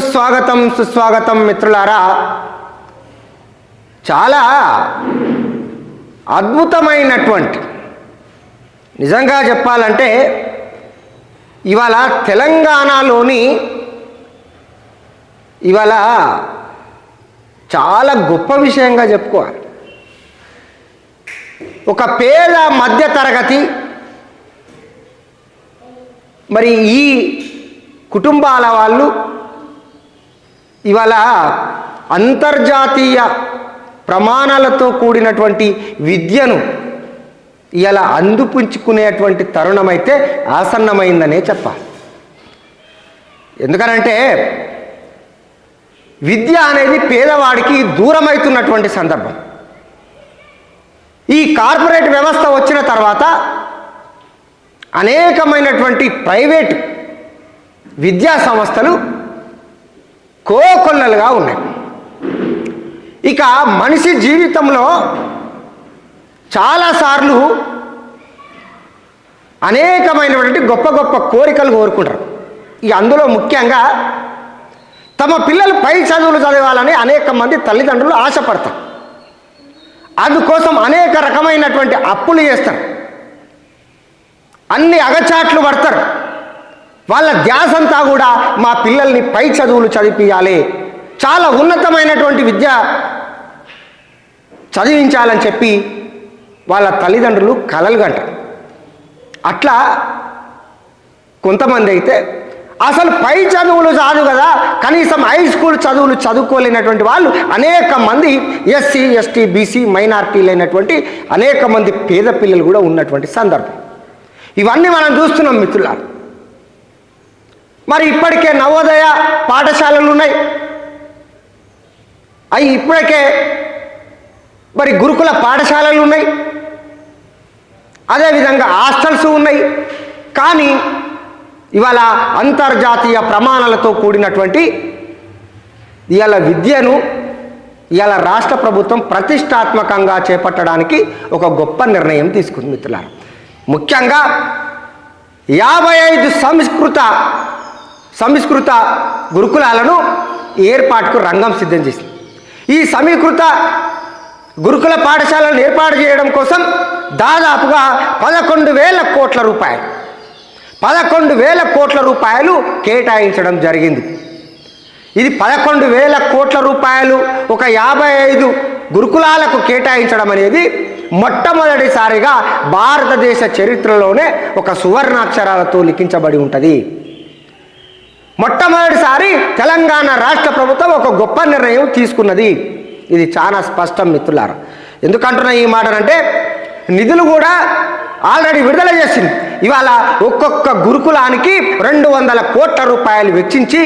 స్వాగతం సుస్వాగతం మిత్రులారా. చాలా అద్భుతమైనటువంటి నిజంగా చెప్పాలంటే ఇవాళ తెలంగాణలోని ఇవాళ చాలా గొప్ప విషయంగా చెప్పుకోవాలి. ఒక పేద మధ్య తరగతి మరి ఈ కుటుంబాల వాళ్ళు ఇవాళ అంతర్జాతీయ ప్రమాణాలతో కూడినటువంటి విద్యను ఇలా అందుపుంచుకునేటువంటి తరుణం అయితే ఆసన్నమైందనే చెప్పాలి. ఎందుకనంటే విద్య అనేది పేదవాడికి దూరమవుతున్నటువంటి సందర్భం. ఈ కార్పొరేట్ వ్యవస్థ వచ్చిన తర్వాత అనేకమైనటువంటి ప్రైవేట్ విద్యా సంస్థలు కోకొల్లలుగా ఉన్నాయి. ఇక మనిషి జీవితంలో చాలాసార్లు అనేకమైనటువంటి గొప్ప గొప్ప కోరికలు కోరుకుంటారు. ఇక అందులో ముఖ్యంగా తమ పిల్లలు పై చదువులు చదవాలని అనేక మంది తల్లిదండ్రులు ఆశపడతారు. అందుకోసం అనేక రకమైనటువంటి అప్పులు చేస్తారు. అన్ని అగచాట్లు పడతారు. వాళ్ళ ధ్యాసంతా కూడా మా పిల్లల్ని పై చదువులు చదివించాలి చాలా ఉన్నతమైనటువంటి విద్య చదివించాలని చెప్పి వాళ్ళ తల్లిదండ్రులు కలలు కంటారు అట్లా కొంతమంది అయితే అసలు పై చదువులు చాలు కదా కనీసం హై స్కూల్ చదువులు చదువుకోలేనటువంటి వాళ్ళు అనేక మంది ఎస్సీ ఎస్టీ బీసీ మైనార్టీలైనటువంటి అనేక మంది పేద పిల్లలు కూడా ఉన్నటువంటి సందర్భం. ఇవన్నీ మనం చూస్తున్నాం మిత్రులారు. మరి ఇప్పటికే నవోదయ పాఠశాలలు ఉన్నాయి. అవి ఇప్పటికే మరి గురుకుల పాఠశాలలు ఉన్నాయి. అదేవిధంగా హాస్టల్స్ ఉన్నాయి. కానీ ఇవాళ అంతర్జాతీయ ప్రమాణాలతో కూడినటువంటి ఇవాళ విద్యను ఇవాళ రాష్ట్ర ప్రభుత్వం ప్రతిష్టాత్మకంగా చేపట్టడానికి ఒక గొప్ప నిర్ణయం తీసుకుంది మిత్రులారు. ముఖ్యంగా యాభై ఐదు సంస్కృత సంస్కృత గురుకులాలను ఏర్పాటుకు రంగం సిద్ధం చేసింది. ఈ సమీకృత గురుకుల పాఠశాలను ఏర్పాటు చేయడం కోసం దాదాపుగా పదకొండు వేల కోట్ల రూపాయలు పదకొండు వేల కోట్ల రూపాయలు కేటాయించడం జరిగింది. ఇది పదకొండు వేల కోట్ల రూపాయలు ఒక యాభై ఐదు గురుకులాలకు కేటాయించడం అనేది మొట్టమొదటిసారిగా భారతదేశ చరిత్రలోనే ఒక సువర్ణాక్షరాలతో లిఖించబడి ఉంటుంది. మొట్టమొదటిసారి తెలంగాణ రాష్ట్ర ప్రభుత్వం ఒక గొప్ప నిర్ణయం తీసుకున్నది. ఇది చాలా స్పష్టం మిత్రులారు. ఎందుకంటున్నా ఈ మాటనంటే నిధులు కూడా ఆల్రెడీ విడుదల చేసింది. ఇవాళ ఒక్కొక్క గురుకులానికి రెండు వందల కోట్ల రూపాయలు వెచ్చించి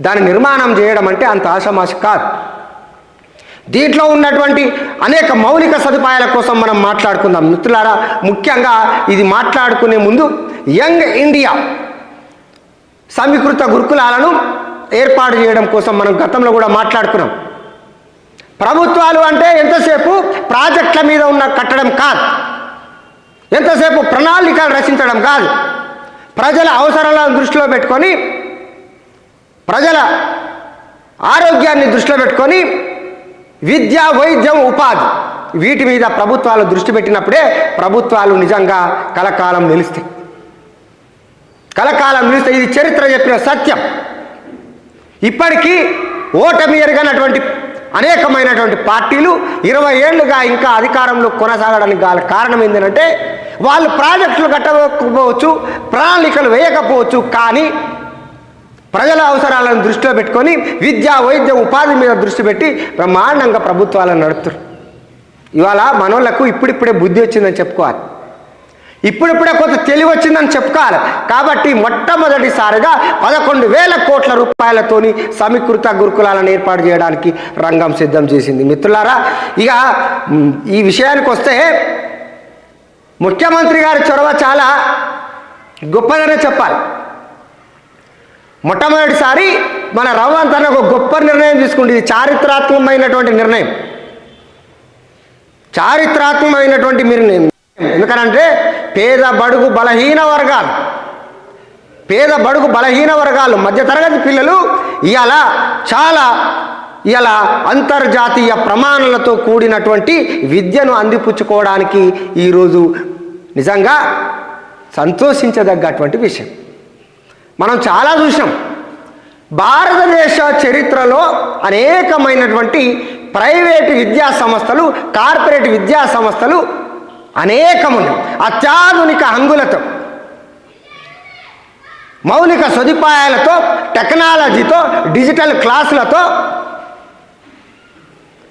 దాని నిర్మాణం చేయడం అంటే అంత ఆషమాషి కాదు. దీంట్లో ఉన్నటువంటి అనేక మౌలిక సదుపాయాల కోసం మనం మాట్లాడుకుందాం. మిత్రులారా ముఖ్యంగా ఇది మాట్లాడుకునే ముందు యంగ్ ఇండియా సమీకృత గురుకులాలను ఏర్పాటు చేయడం కోసం మనం గతంలో కూడా మాట్లాడుకున్నాం. ప్రభుత్వాలు అంటే ఎంతసేపు ప్రాజెక్టుల మీద ఉన్న కట్టడం కాదు. ఎంతసేపు ప్రణాళికలు రచించడం కాదు. ప్రజల అవసరాలను దృష్టిలో పెట్టుకొని ప్రజల ఆరోగ్యాన్ని దృష్టిలో పెట్టుకొని విద్య వైద్యం ఉపాధి వీటి మీద ప్రభుత్వాలు దృష్టి పెట్టినప్పుడే ప్రభుత్వాలు నిజంగా కలకాలం నిలుస్తాయి. కలకాలం నిలిస్తే ఇది చరిత్ర చెప్పిన సత్యం. ఇప్పటికీ ఓటమి ఎరగనటువంటి అనేకమైనటువంటి పార్టీలు ఇరవై ఏళ్ళుగా ఇంకా అధికారంలో కొనసాగడానికి గల కారణం ఏంటంటే వాళ్ళు ప్రాజెక్టులు కట్టకపోవచ్చు ప్రణాళికలు వేయకపోవచ్చు కానీ ప్రజల అవసరాలను దృష్టిలో పెట్టుకొని విద్య వైద్యం ఉపాధి మీద దృష్టి పెట్టి బ్రహ్మాండంగా ప్రభుత్వాలను నడుపుతారు ఇవాళ మనోళ్ళకు ఇప్పుడిప్పుడే బుద్ధి వచ్చిందని చెప్పుకోవాలి. ఇప్పుడిప్పుడే కొంత తెలివి వచ్చిందని చెప్పుకోవాలి. కాబట్టి మొట్టమొదటిసారిగా పదకొండు వేల కోట్ల రూపాయలతోని సమీకృత గురుకులాలను ఏర్పాటు చేయడానికి రంగం సిద్ధం చేసింది. మిత్రులారా ఇక ఈ విషయానికి వస్తే ముఖ్యమంత్రి గారి చొరవ చాలా గొప్పదనే చెప్పాలి. మొట్టమొదటిసారి మన రవ్వంత్ అన్న ఒక గొప్ప నిర్ణయం తీసుకుంది. ఇది చారిత్రాత్మకమైనటువంటి నిర్ణయం. చారిత్రాత్మకమైనటువంటి నిర్ణయం. ఎందుకనంటే పేద బడుగు బలహీన వర్గాలు. పేద బడుగు బలహీన వర్గాలు మధ్యతరగతి పిల్లలు ఇవాళ చాలా ఇలా అంతర్జాతీయ ప్రమాణాలతో కూడినటువంటి విద్యను అందిపుచ్చుకోవడానికి ఈరోజు నిజంగా సంతోషించదగ్గటువంటి విషయం. మనం చాలా చూసాం భారతదేశ చరిత్రలో అనేకమైనటువంటి ప్రైవేటు విద్యా సంస్థలు కార్పొరేట్ విద్యా సంస్థలు అనేకమున్నాయి. అత్యాధునిక హంగులతో మౌలిక సదుపాయాలతో టెక్నాలజీతో డిజిటల్ క్లాసులతో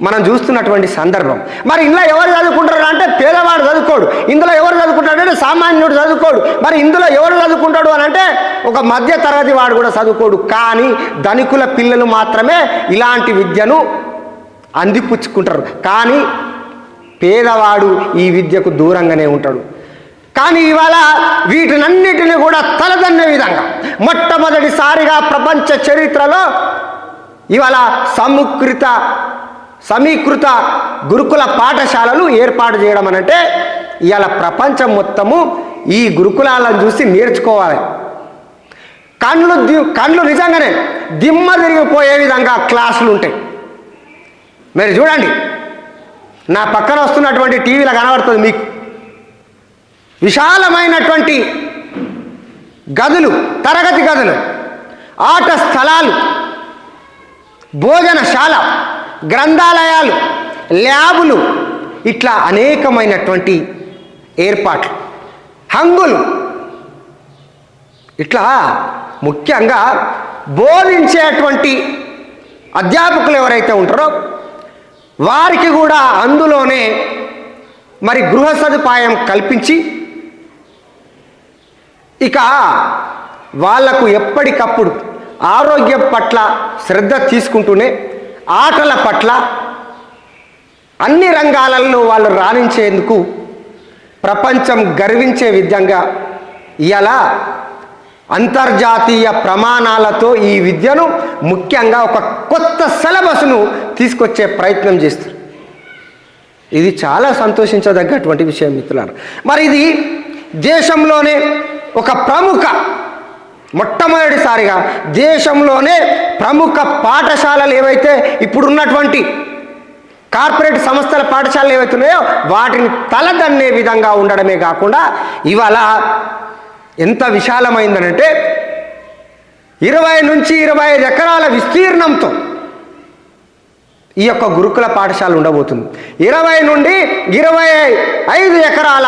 మనం చూస్తున్నటువంటి సందర్భం. మరి ఇందులో ఎవరు చదువుకుంటారు అంటే పేదవాడు చదువుకోడు. ఇందులో ఎవరు చదువుకుంటాడు అంటే సామాన్యుడు చదువుకోడు. మరి ఇందులో ఎవరు చదువుకుంటాడు అని అంటే ఒక మధ్య తరగతి వాడు కూడా చదువుకోడు. కానీ ధనికుల పిల్లలు మాత్రమే ఇలాంటి విద్యను అందిపుచ్చుకుంటారు. కానీ పేదవాడు ఈ విద్యకు దూరంగానే ఉంటాడు. కానీ ఇవాళ వీటినన్నిటిని కూడా తలదన్న విధంగా మొట్టమొదటిసారిగా ప్రపంచ చరిత్రలో ఇవాళ సముకృత సమీకృత గురుకుల పాఠశాలలు ఏర్పాటు చేయడం అనంటే ఇవాళ ప్రపంచం మొత్తము ఈ గురుకులాలను చూసి నేర్చుకోవాలి. కళ్ళు ది కళ్ళు నిజంగానే దిమ్మ తిరిగిపోయే విధంగా క్లాసులు ఉంటాయి. మీరు చూడండి నా పక్కన వస్తున్నటువంటి టీవీలో కనబడుతుంది మీకు. విశాలమైనటువంటి గదులు తరగతి గదులు ఆట స్థలాలు భోజనశాల గ్రంథాలయాలు ల్యాబులు ఇట్లా అనేకమైనటువంటి ఏర్పాట్లు. హంగులు. ఇట్లా ముఖ్యంగా బోధించేటువంటి అధ్యాపకులు ఎవరైతే ఉంటారో వారికి కూడా అందులోనే మరి గృహ సదుపాయం కల్పించి ఇక వాళ్ళకు ఎప్పటికప్పుడు ఆరోగ్యం పట్ల శ్రద్ధ తీసుకుంటూనే ఆటల పట్ల అన్ని రంగాలలో వాళ్ళు రాణించేందుకు ప్రపంచం గర్వించే విధంగా ఇలా అంతర్జాతీయ ప్రమాణాలతో ఈ విద్యను ముఖ్యంగా ఒక కొత్త సిలబస్ను తీసుకొచ్చే ప్రయత్నం చేస్తారు. ఇది చాలా సంతోషించదగ్గటువంటి విషయం మిత్రులారు. మరి ఇది దేశంలోనే ఒక ప్రముఖ మొట్టమొదటిసారిగా దేశంలోనే ప్రముఖ పాఠశాలలు ఏవైతే ఇప్పుడున్నటువంటి కార్పొరేట్ సంస్థల పాఠశాలలు ఏవైతున్నాయో వాటిని తలదన్నే విధంగా ఉండడమే కాకుండా ఇవాళ ఎంత విశాలమైందనంటే ఇరవై నుంచి ఇరవై ఐదు ఎకరాల విస్తీర్ణంతో ఈ యొక్క గురుకుల పాఠశాల ఉండబోతుంది. ఇరవై నుండి ఇరవై ఐదు ఎకరాల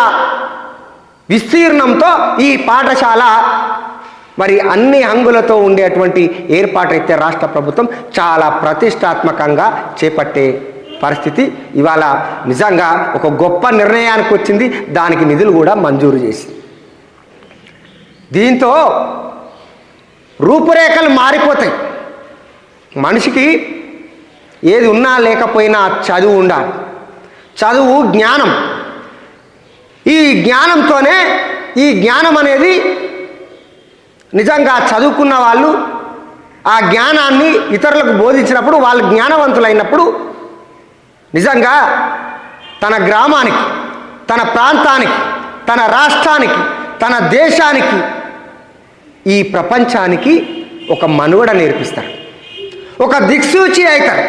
విస్తీర్ణంతో ఈ పాఠశాల మరి అన్ని హంగులతో ఉండేటువంటి ఏర్పాటైతే రాష్ట్ర ప్రభుత్వం చాలా ప్రతిష్టాత్మకంగా చేపట్టే పరిస్థితి. ఇవాళ నిజంగా ఒక గొప్ప నిర్ణయానికి వచ్చింది. దానికి నిధులు కూడా మంజూరు చేసింది. దీంతో రూపురేఖలు మారిపోతాయి. మనిషికి ఏది ఉన్నా లేకపోయినా చదువు ఉండాలి. చదువు జ్ఞానం. ఈ జ్ఞానంతోనే ఈ జ్ఞానం అనేది నిజంగా చదువుకున్న వాళ్ళు ఆ జ్ఞానాన్ని ఇతరులకు బోధించినప్పుడు వాళ్ళు జ్ఞానవంతులైనప్పుడు నిజంగా తన గ్రామానికి తన ప్రాంతానికి తన రాష్ట్రానికి తన దేశానికి ఈ ప్రపంచానికి ఒక మనుగడ నేర్పిస్తారు. ఒక దిక్సూచి అవుతారు.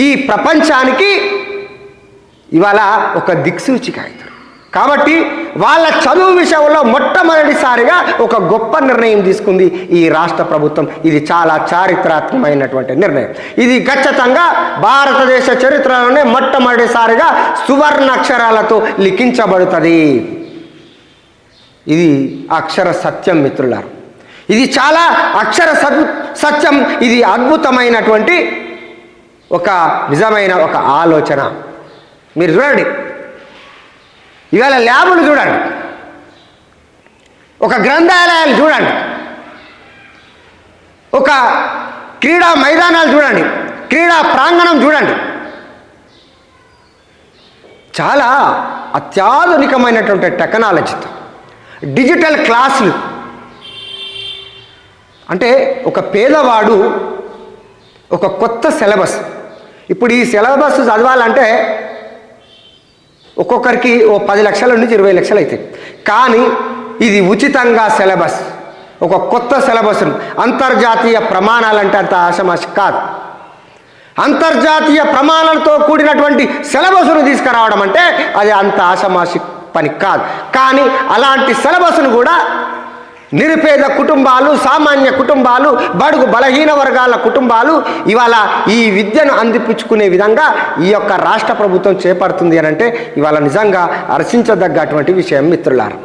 ఈ ప్రపంచానికి ఇవాళ ఒక దిక్సూచిక అవుతారు. కాబట్టి వాళ్ళ చదువు విషయంలో మొట్టమొదటిసారిగా ఒక గొప్ప నిర్ణయం తీసుకుంది ఈ రాష్ట్ర ప్రభుత్వం. ఇది చాలా చారిత్రాత్మకమైనటువంటి నిర్ణయం. ఇది ఖచ్చితంగా భారతదేశ చరిత్రలోనే మొట్టమొదటిసారిగా సువర్ణ అక్షరాలతో లిఖించబడుతుంది. ఇది అక్షర సత్యం మిత్రులారు. ఇది చాలా అక్షర సత్యం. ఇది అద్భుతమైనటువంటి ఒక నిజమైన ఒక ఆలోచన. మీరు చూడండి. ఇవాళ ల్యాబులు చూడండి. ఒక గ్రంథాలయాలు చూడండి. ఒక క్రీడా మైదానాలు చూడండి. క్రీడా ప్రాంగణం చూడండి. చాలా అత్యాధునికమైనటువంటి టెక్నాలజీతో డిజిటల్ క్లాసులు. అంటే ఒక పేదవాడు ఒక కొత్త సిలబస్. ఇప్పుడు ఈ సిలబస్ చదవాలంటే ఒక్కొక్కరికి ఓ పది లక్షల నుంచి ఇరవై లక్షలు అవుతాయి కానీ ఇది ఉచితంగా సిలబస్. ఒక కొత్త సిలబస్ను అంతర్జాతీయ ప్రమాణాలంటే అంత ఆశమాష కాదు. అంతర్జాతీయ ప్రమాణాలతో కూడినటువంటి సిలబస్ను తీసుకురావడం అంటే అది అంత ఆశమాషి పని కాదు. కానీ అలాంటి సిలబస్ను కూడా నిరుపేద కుటుంబాలు సామాన్య కుటుంబాలు బడుగు బలహీన వర్గాల కుటుంబాలు ఇవాళ ఈ విద్యను అందిపుచ్చుకునే విధంగా ఈ యొక్క రాష్ట్ర ప్రభుత్వం చేపడుతుంది అని అంటే ఇవాళ నిజంగా హర్షించదగ్గటువంటి విషయం మిత్రులారు.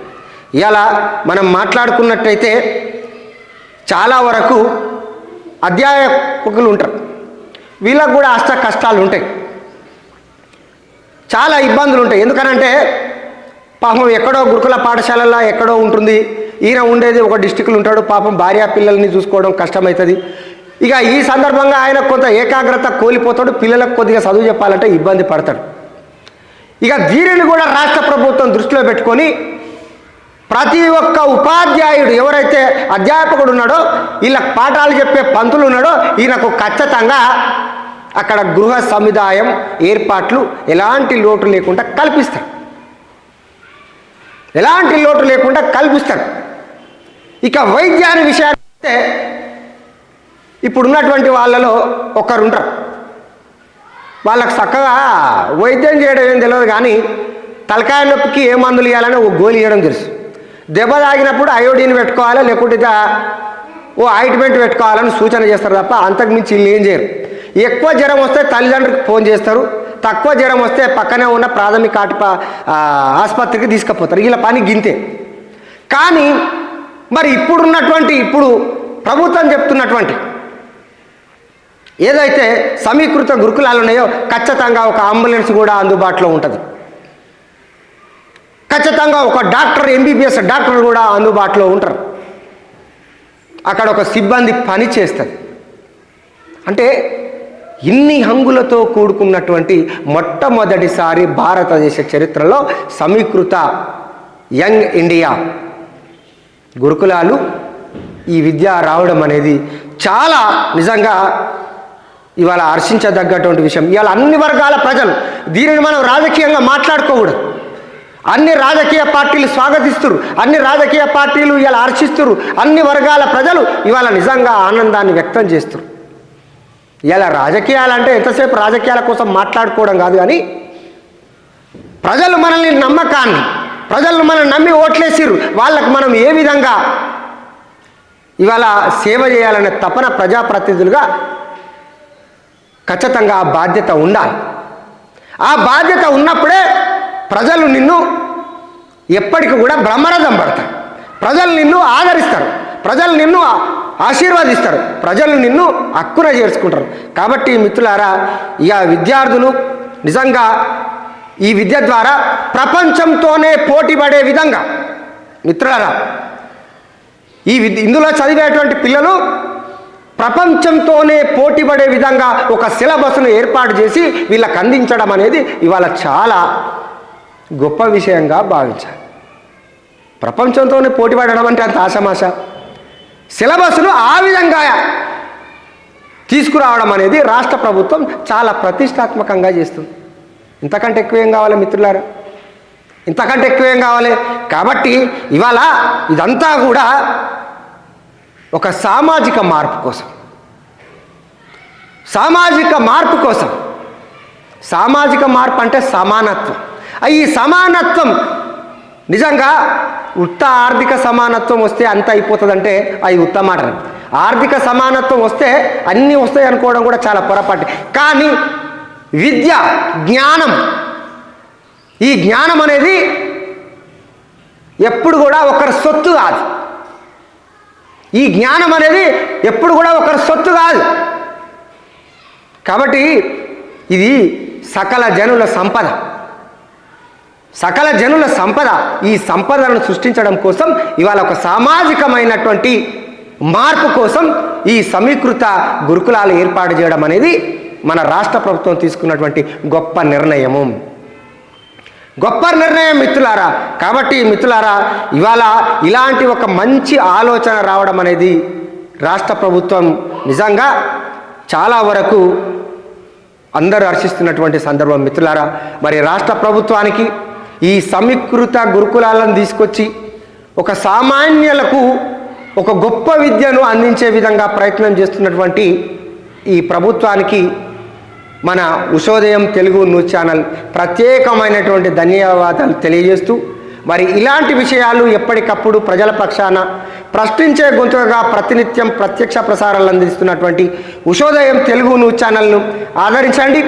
ఇలా మనం మాట్లాడుకున్నట్టయితే చాలా వరకు అధ్యాపకులు ఉంటారు. వీళ్ళకు కూడా అష్ట కష్టాలు ఉంటాయి. చాలా ఇబ్బందులు ఉంటాయి. ఎందుకనంటే పాపం ఎక్కడో గురుకుల పాఠశాలల్లో ఎక్కడో ఉంటుంది. ఈయన ఉండేది ఒక డిస్టిక్లో ఉంటాడు. పాపం భార్య పిల్లల్ని చూసుకోవడం కష్టమవుతుంది ఇక ఈ సందర్భంగా ఆయన కొంత ఏకాగ్రత కోల్పోతాడు. పిల్లలకు కొద్దిగా చదువు చెప్పాలంటే ఇబ్బంది పడతాడు. ఇక దీనిని కూడా రాష్ట్ర ప్రభుత్వం దృష్టిలో పెట్టుకొని ప్రతి ఒక్క ఉపాధ్యాయుడు ఎవరైతే అధ్యాపకుడు ఉన్నాడో వీళ్ళకి పాఠాలు చెప్పే పంతులు ఉన్నాడో ఈయనకు ఖచ్చితంగా అక్కడ గృహ సముదాయం ఏర్పాట్లు ఎలాంటి లోటు లేకుండా కల్పిస్తారు. ఎలాంటి లోటు లేకుండా కల్పిస్తారు. ఇక వైద్యాన్ని విషయాన్ని వస్తే ఇప్పుడున్నటువంటి వాళ్ళలో ఒకరు వాళ్ళకు చక్కగా వైద్యం చేయడం ఏం తెలియదు కానీ తలకాయ నొప్పికి ఏ మందులు ఇవ్వాలని ఒక గోలు ఇవ్వడం తెలుసు. దెబ్బ తాగినప్పుడు అయోడిన్ పెట్టుకోవాలా లేకుంటే ఓ ఆయింట్మెంట్ పెట్టుకోవాలని సూచన చేస్తారు తప్ప అంతకు మించి వీళ్ళు ఏం చేయరు. ఎక్కువ జ్వరం వస్తే తల్లిదండ్రులకు ఫోన్ చేస్తారు తక్కువ జ్వరం వస్తే పక్కనే ఉన్న ప్రాథమిక ఆట ఆసుపత్రికి తీసుకుపోతారు. వీళ్ళ పని గింతే. కానీ మరి ఇప్పుడున్నటువంటి ఇప్పుడు ప్రభుత్వం చెప్తున్నటువంటి ఏదైతే సమీకృత గురుకులాలు ఉన్నాయో ఖచ్చితంగా ఒక అంబులెన్స్ కూడా అందుబాటులో ఉంటుంది. ఖచ్చితంగా ఒక డాక్టర్ ఎంబీబీఎస్ డాక్టర్ కూడా అందుబాటులో ఉంటారు. అక్కడ ఒక సిబ్బంది పని చేస్తుంది. అంటే ఇన్ని హంగులతో కూడుకున్నటువంటి మొట్టమొదటిసారి భారతదేశ చరిత్రలో సమీకృత యంగ్ ఇండియా గురుకులాలు ఈ విద్య రావడం అనేది చాలా నిజంగా ఇవాళ హర్షించదగ్గటువంటి విషయం. ఇవాళ అన్ని వర్గాల ప్రజలు దీనిని మనం రాజకీయంగా మాట్లాడుకోకూడదు. అన్ని రాజకీయ పార్టీలు స్వాగతిస్తురు అన్ని రాజకీయ పార్టీలు ఇలా హర్షిస్తురు అన్ని వర్గాల ప్రజలు ఇవాళ నిజంగా ఆనందాన్ని వ్యక్తం చేస్తురు ఇలా రాజకీయాలంటే ఎంతసేపు రాజకీయాల కోసం మాట్లాడుకోవడం కాదు కానీ ప్రజలు మనల్ని నమ్మకాన్ని ప్రజలను మనం నమ్మి ఓట్లేసిర్రు. వాళ్ళకు మనం ఏ విధంగా ఇవాళ సేవ చేయాలనే తపన ప్రజాప్రతినిధులుగా ఖచ్చితంగా ఆ బాధ్యత ఉండాలి. ఆ బాధ్యత ఉన్నప్పుడే ప్రజలు నిన్ను ఎప్పటికి కూడా బ్రహ్మరథం పడతారు. ప్రజలు నిన్ను ఆదరిస్తారు. ప్రజలు నిన్ను ఆశీర్వాదిస్తారు. ప్రజలు నిన్ను హక్కున చేర్చుకుంటారు. కాబట్టి మిత్రులారా ఇక విద్యార్థులు నిజంగా ఈ విద్య ద్వారా ప్రపంచంతోనే పోటీపడే విధంగా. మిత్రులారా ఈ విద్య ఇందులో చదివేటువంటి పిల్లలు ప్రపంచంతోనే పోటీపడే విధంగా ఒక సిలబస్ను ఏర్పాటు చేసి వీళ్ళకి అందించడం అనేది ఇవాళ చాలా గొప్ప విషయంగా భావించాలి. ప్రపంచంతోనే పోటీ పడడం అంటే అంత ఆశమాష సిలబస్ను ఆ విధంగా తీసుకురావడం అనేది రాష్ట్ర ప్రభుత్వం చాలా ప్రతిష్టాత్మకంగా చేస్తుంది. ఇంతకంటే ఎక్కువ ఏం కావాలి మిత్రులారా? ఇంతకంటే ఎక్కువ ఏం కావాలి? కాబట్టి ఇవాళ ఇదంతా కూడా ఒక సామాజిక మార్పు కోసం. సామాజిక మార్పు కోసం. సామాజిక మార్పు అంటే సమానత్వం. ఈ సమానత్వం నిజంగా ఉత్త ఆర్థిక సమానత్వం వస్తే అంత అయిపోతుందంటే అవి ఉత్తమాట ఆర్థిక సమానత్వం వస్తే అన్నీ వస్తాయి అనుకోవడం కూడా చాలా పొరపాటు. కానీ విద్య జ్ఞానం. ఈ జ్ఞానం అనేది ఎప్పుడు కూడా ఒకరి సొత్తు కాదు. ఈ జ్ఞానం అనేది ఎప్పుడు కూడా ఒకరి సొత్తు కాదు. కాబట్టి ఇది సకల జనుల సంపద. సకల జనుల సంపద ఈ సంపదను సృష్టించడం కోసం ఇవాళ ఒక సామాజికమైనటువంటి మార్పు కోసం ఈ సమీకృత గురుకులాలు ఏర్పాటు చేయడం అనేది మన రాష్ట్ర ప్రభుత్వం తీసుకున్నటువంటి గొప్ప నిర్ణయము. గొప్ప నిర్ణయం మిత్రులారా. కాబట్టి మిత్రులారా ఇవాళ ఇలాంటి ఒక మంచి ఆలోచన రావడం అనేది రాష్ట్ర ప్రభుత్వం నిజంగా చాలా వరకు అందరూ హర్షిస్తున్నటువంటి సందర్భం మిత్రులారా. మరి రాష్ట్ర ప్రభుత్వానికి ఈ సమీకృత గురుకులాలను తీసుకొచ్చి ఒక సామాన్యులకు ఒక గొప్ప విద్యను అందించే విధంగా ప్రయత్నం చేస్తున్నటువంటి ఈ ప్రభుత్వానికి మన ఉషోదయం తెలుగు న్యూస్ ఛానల్ ప్రత్యేకమైనటువంటి ధన్యవాదాలు తెలియజేస్తూ మరి ఇలాంటి విషయాలు ఎప్పటికప్పుడు ప్రజల పక్షాన ప్రశ్నించే గొంతుగా ప్రతినిత్యం ప్రత్యక్ష ప్రసారాలు అందిస్తున్నటువంటి ఉషోదయం తెలుగు న్యూస్ ఛానల్ను ఆదరించండి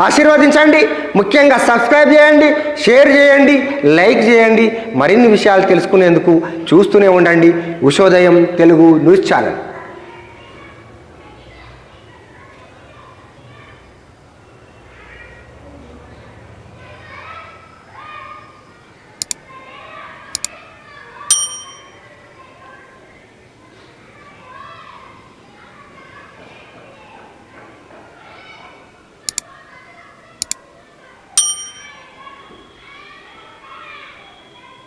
ఆశీర్వదించండి ముఖ్యంగా సబ్స్క్రైబ్ చేయండి షేర్ చేయండి లైక్ చేయండి మరిన్ని విషయాలు తెలుసుకునేందుకు చూస్తూనే ఉండండి ఉషోదయం తెలుగు న్యూస్ ఛానల్.